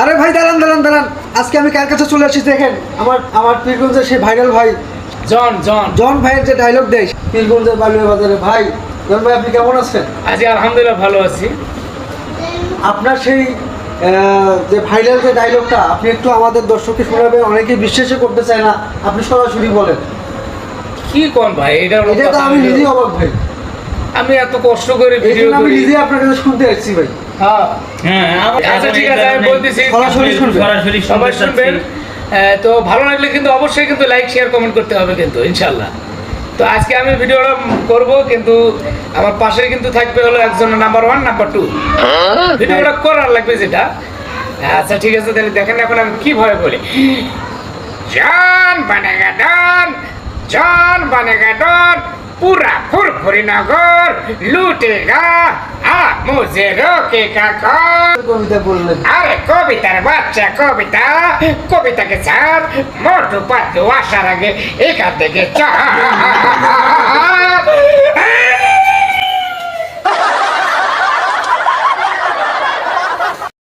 আরে ভাই দাঁড়ান দাঁড়ান দাঁড়ান। আজকে আমি কার কাছে চলে আসছি দেখেন? আমার আমার পীরগঞ্জের সেই ভাইরাল ভাই। জন জন। জন ভাইয়ের যে ডায়লগ দেয় পীরগঞ্জের বালুয়া বাজারে। ভাই জন ভাই আপনি কেমন আছেন? আজকে আলহামদুলিল্লাহ ভালো আছি। আপনার সেই যে ভাইরাল যে ডায়লগটা আপনি একটু আমাদের দর্শককে শোনাবেন অনেকে বিশ্বাসই করতে চায় না। আপনি সরাসরি বলেন। কি কোন ভাই? এটা এটা তো আমি নিজেই অবাক ভাই। আমি এত কষ্ট করে ভিডিও আমি নিজেই আপনার কাছে শুনতে এসেছি ভাই। আচ্ছা, ঠিক আছে তো ভালো লাগলে কিন্তু অবশ্যই কিন্তু লাইক শেয়ার কমেন্ট করতে হবে কিন্তু ইনশাল্লাহ তো আজকে আমি ভিডিওটা করব কিন্তু আমার পাশে কিন্তু থাকবে হলো একজন নাম্বার ওয়ান নাম্বার টু ভিডিওটা করার লাগবে যেটা। আচ্ছা ঠিক আছে তাহলে দেখেন এখন আমি কি ভয় বলি। জান বানেগা ডান জান বানেগা ডান পুরা ফুরফুরি নগর লুটেগা। মুজেরো কে কাক কবিতা বললেন আরে কবিতার বাচ্চা, কবিতা, কবিতাকে ছাড় মোটু পাতু আসার আগে এখান থেকে চা।